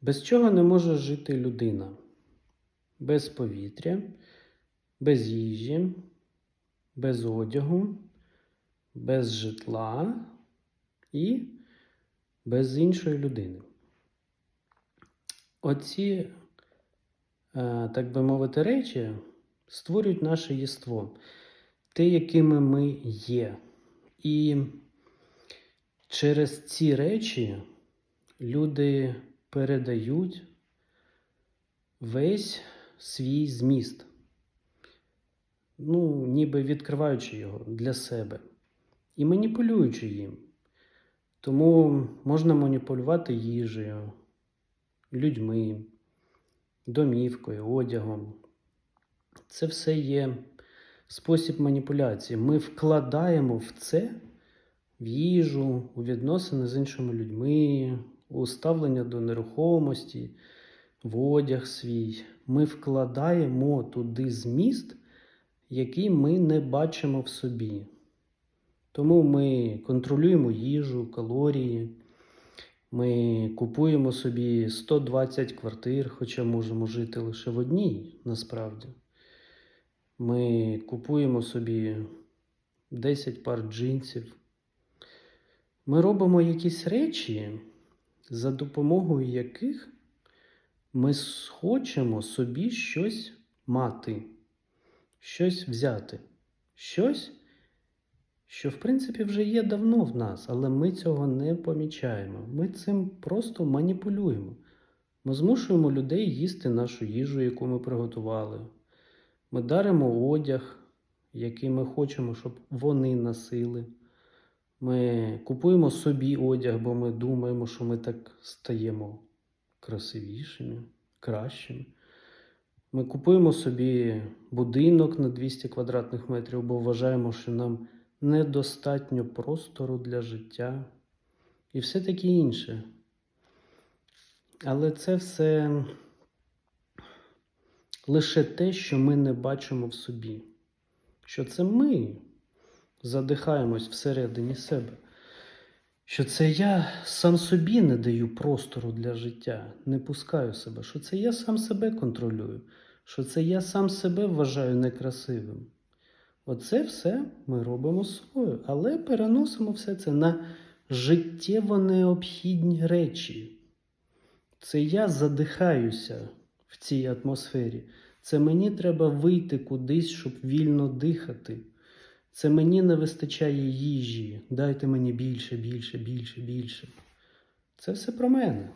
Без чого не може жити людина? Без повітря, без їжі, без одягу, без житла і без іншої людини. Оці, е, так би мовити, речі створюють наше єство, те, якими ми є. І через ці речі люди передають весь свій зміст, ну, ніби відкриваючи його для себе і маніпулюючи їм. Тому можна маніпулювати їжею, людьми, домівкою, одягом. Це все є спосіб маніпуляції. Ми вкладаємо в це в їжу, у відносини з іншими людьми, у ставлення до нерухомості, в одяг свій. Ми вкладаємо туди зміст, який ми не бачимо в собі. Тому ми контролюємо їжу, калорії, ми купуємо собі 120 квартир, хоча можемо жити лише в одній насправді. Ми купуємо собі 10 пар джинсів. Ми робимо якісь речі, за допомогою яких ми хочемо собі щось мати, щось взяти, щось, що, в принципі, вже є давно в нас, але ми цього не помічаємо. Ми цим просто маніпулюємо. Ми змушуємо людей їсти нашу їжу, яку ми приготували. Ми даримо одяг, який ми хочемо, щоб вони носили. Ми купуємо собі одяг, бо ми думаємо, що ми так стаємо красивішими, кращими. Ми купуємо собі будинок на 200 квадратних метрів, бо вважаємо, що нам недостатньо простору для життя і все таке інше. Але це все лише те, що ми не бачимо в собі. Що це ми задихаємось всередині себе. Що це я сам собі не даю простору для життя, не пускаю себе, що це я сам себе контролюю, що це я сам себе вважаю некрасивим. Оце все ми робимо собою, але переносимо все це на життєво необхідні речі. Це я задихаюся в цій атмосфері. Це мені треба вийти кудись, щоб вільно дихати. Це мені не вистачає їжі. Дайте мені більше, більше, більше, більше. Це все про мене.